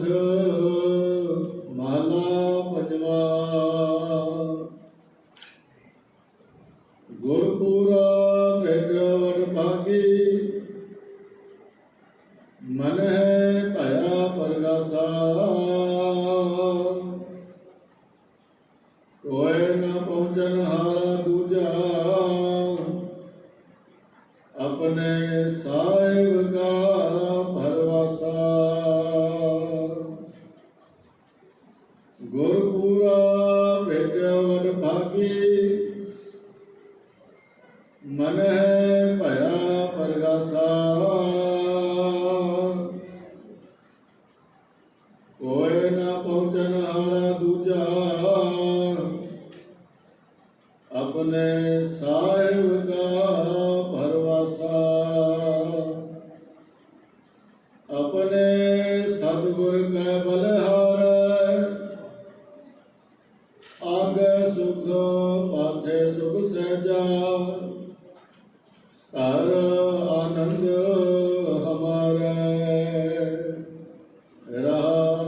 ਮਨਮਥ ਮਹਲਾ ਪੰਜਵਾ। ਗੁਰਪੂਰਾ ਭੇਟਵਰ ਭਾਗੀ ਮਨ ਹੈ ਭਇਆ ਪਰਗਾਸਾ। ਕੋਇ ਨ ਪਹੁੰਚਨ ਹਾਰਾ ਦੂਜਾ, ਆਪਣੇ ਸਾਹਿਬ ਮਨ ਹੈ ਭਇਆ ਪਰਗਾਸਾ। ਕੋਇ ਨਾ ਪਹੁੰਚਨ ਹਾਰਾ ਦੂਜਾ। ਆਪਣੇ ਸਾਹਿਬ ਕਾ ਭਰਵਾਸਾ। ਆਪਣੇ ਸਤਿਗੁਰ ਕੈ ਬਲਹਾਰੈ ਆਗੇ ਸੁਖ ਪਾਥੇ ਸੁਖ ਸਹਿਜਾ। ਆਨੰਦ ਹਮਾਰੇ ਰਹਾ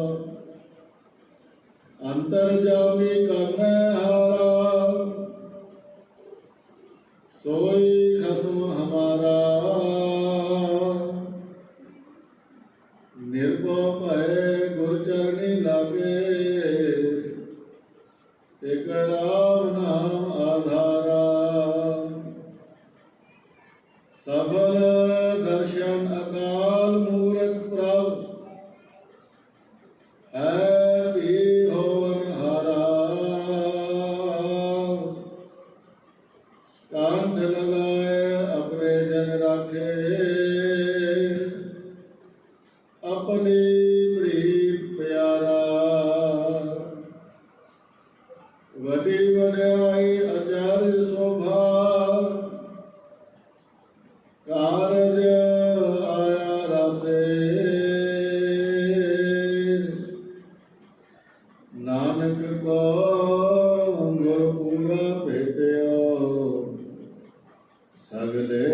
ਅੰਤਰ ਜਾਮੀ ਕਰਨੇ ਹਾਰਾ ਸੋਈ ਖਸਮ ਹਮਾਰਾ ਨਿਰਭਉ ਭਏ ਗੁਰ ਚਰਨੀ ਲਾਗੇ ਇਕ ਸਫਲ ਦਰਸ਼ਨ ਅਕਾਲ ਮੂਰਤ ਪ੍ਰਭ ਹੈ ਵੀ ਹੋਵਨ ਹਾਰਾ ਕੰਠ ਲਗਾਏ ਆਪਣੇ ਜਨ ਰਾਖੇ ਆਪਣੀ ਪ੍ਰੀਤ ਪਿਆਰਾ ਵਡੀ ਵਡਿਆਈ ਅਚਾਰ ਸੋਭਾ ਕਾਰਜ ਆਇਆ ਰਸੇ। ਨਾਨਕ ਕੋ ਗੁਰਪੂਰਾ ਭੇਟਿਓ ਸਗਲੇ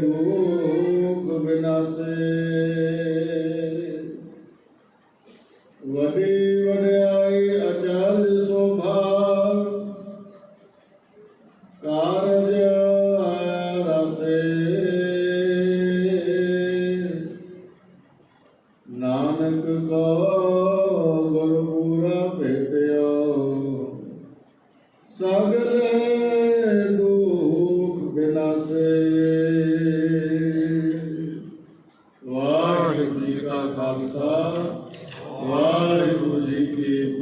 ਦੁਖ ਬਿਨਾਸੇ। ਵਡੀ ਕਾ ਗੁਰਪੂਰਾ ਭੇਟਿਆ। ਸਗਲੇ ਦੁਖ ਬਿਨਾਸੇ। ਵਾਹਿਗੁਰੂ ਜੀ ਕਾ ਖਾਲਸਾ ਵਾਹਿਗੁਰੂ ਜੀ ਕੀ